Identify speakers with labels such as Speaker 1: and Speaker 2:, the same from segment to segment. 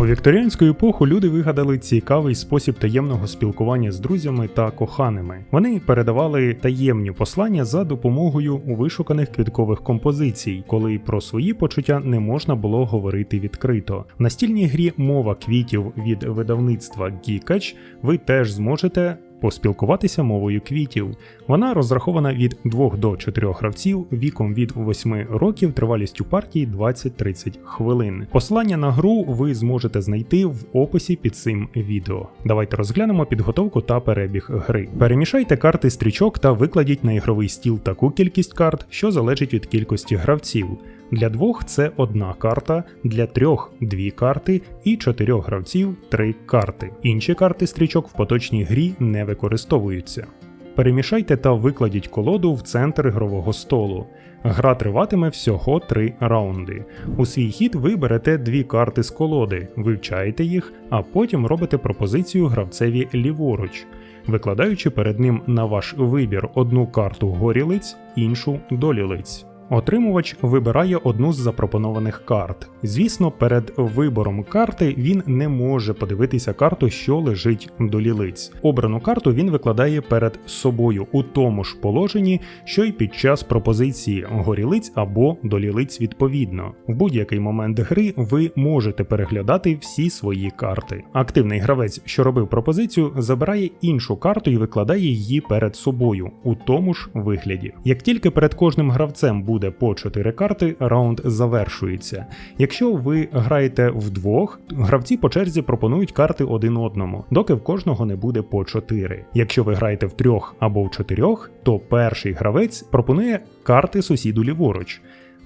Speaker 1: У вікторіанську епоху люди вигадали цікавий спосіб таємного спілкування з друзями та коханими. Вони передавали таємні послання за допомогою вишуканих квіткових композицій, коли про свої почуття не можна було говорити відкрито. В настільній грі мова квітів від видавництва Гікач ви теж зможете. Поспілкуватися мовою квітів. Вона розрахована від 2 до 4 гравців віком від 8 років, тривалістю партії 20-30 хвилин. Посилання на гру ви зможете знайти в описі під цим відео. Давайте розглянемо підготовку та перебіг гри. Перемішайте карти стрічок та викладіть на ігровий стіл таку кількість карт, що залежить від кількості гравців. Для двох це одна карта, для трьох дві карти і чотирьох гравців три карти. Інші карти стрічок в поточній грі не використовуються. Перемішайте та викладіть колоду в центр ігрового столу. Гра триватиме всього 3 раунди. У свій хід ви берете дві карти з колоди, вивчаєте їх, а потім робите пропозицію гравцеві ліворуч, викладаючи перед ним на ваш вибір одну карту горілиць, іншу долілиць. Отримувач вибирає одну з запропонованих карт. Звісно, перед вибором карти він не може подивитися карту, що лежить до лілиць. Обрану карту він викладає перед собою у тому ж положенні, що й під час пропозиції горілиць або долілиць відповідно. В будь-який момент гри ви можете переглядати всі свої карти. Активний гравець, що робив пропозицію, забирає іншу карту і викладає її перед собою у тому ж вигляді. Як тільки перед кожним гравцем буде буде по 4 карти, раунд завершується. Якщо ви граєте вдвох, гравці по черзі пропонують карти один одному, доки в кожного не буде по 4. Якщо ви граєте в трьох або в чотирьох, то перший гравець пропонує карти сусіду ліворуч.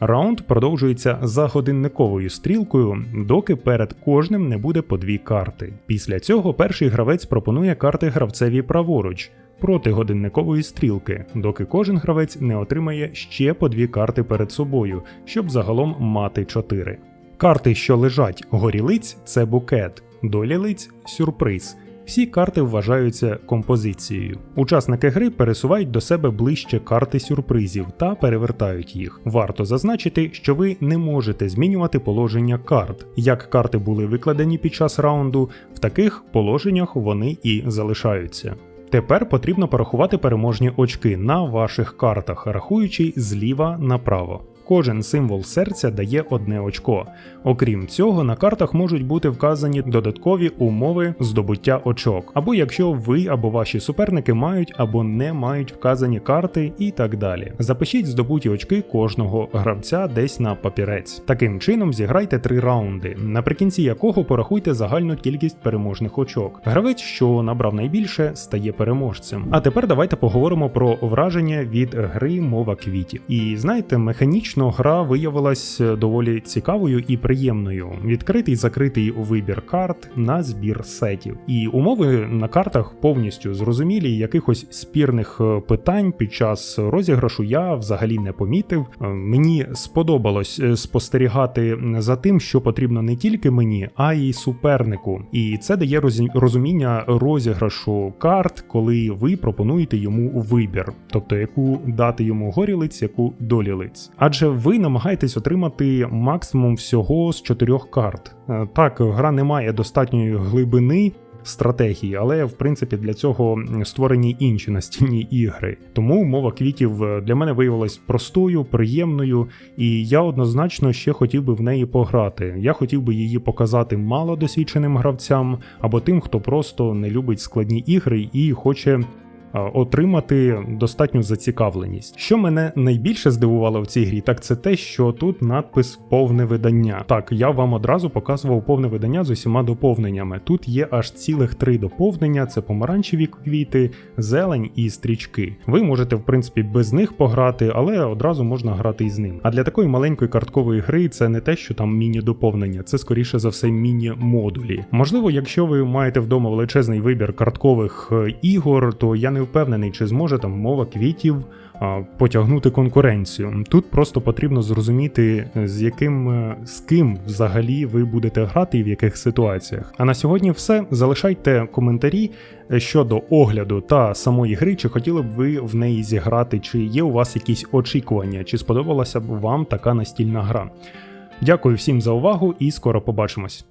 Speaker 1: Раунд продовжується за годинниковою стрілкою, доки перед кожним не буде по дві карти. Після цього перший гравець пропонує карти гравцеві праворуч проти годинникової стрілки, доки кожен гравець не отримає ще по дві карти перед собою, щоб загалом мати чотири. Карти, що лежать горілиць, це букет, долі лиць сюрприз. Всі карти вважаються композицією. Учасники гри пересувають до себе ближче карти сюрпризів та перевертають їх. Варто зазначити, що ви не можете змінювати положення карт. Як карти були викладені під час раунду, в таких положеннях вони і залишаються. Тепер потрібно порахувати переможні очки на ваших картах, рахуючи зліва направо. Кожен символ серця дає одне очко. Окрім цього, на картах можуть бути вказані додаткові умови здобуття очок, або якщо ви або ваші суперники мають або не мають вказані карти і так далі. Запишіть здобуті очки кожного гравця десь на папірець. Таким чином зіграйте три раунди, наприкінці якого порахуйте загальну кількість переможних очок. Гравець, що набрав найбільше, стає переможцем. А тепер давайте поговоримо про враження від гри мова квітів. І знаєте, механічно. Фактично, гра виявилась е, доволі цікавою і приємною. Відкритий закритий вибір карт на збір сетів. І умови на картах повністю зрозумілі. Якихось спірних е, питань під час розіграшу я взагалі не помітив. Е, мені сподобалось спостерігати за тим, що потрібно не тільки мені, а й супернику. І це дає розуміння розіграшу карт, коли ви пропонуєте йому вибір, тобто яку дати йому горілиць, яку долілиць. Адже Адже ви намагаєтесь отримати максимум всього з чотирьох карт. Е, так, гра не має достатньої глибини. Стратегії, але в принципі для цього створені інші настільні ігри. Тому мова квітів е, для мене виявилась простою, приємною, і я однозначно ще хотів би в неї пограти. Я хотів би її показати малодосвідченим гравцям або тим, хто просто не любить складні ігри і хоче отримати достатню зацікавленість. Що мене найбільше здивувало в цій грі, так це те, що тут надпис повне видання. Так, я вам одразу показував повне видання з усіма доповненнями. Тут є аж цілих три доповнення: це помаранчеві квіти, зелень і стрічки. Ви можете, в принципі, без них пограти, але одразу можна грати із ним. А для такої маленької карткової гри це не те, що там міні-доповнення, це скоріше за все міні-модулі. Можливо, якщо ви маєте вдома величезний вибір карткових е, ігор, то я не впевнений, чи зможе там мова квітів потягнути конкуренцію. Тут просто потрібно зрозуміти, з яким е, з ким взагалі ви будете грати і в яких ситуаціях. А на сьогодні все. Залишайте коментарі е, щодо огляду та самої гри, чи хотіли б ви в неї зіграти, чи є у вас якісь очікування, чи сподобалася б вам така настільна гра. Дякую всім за увагу і скоро побачимось.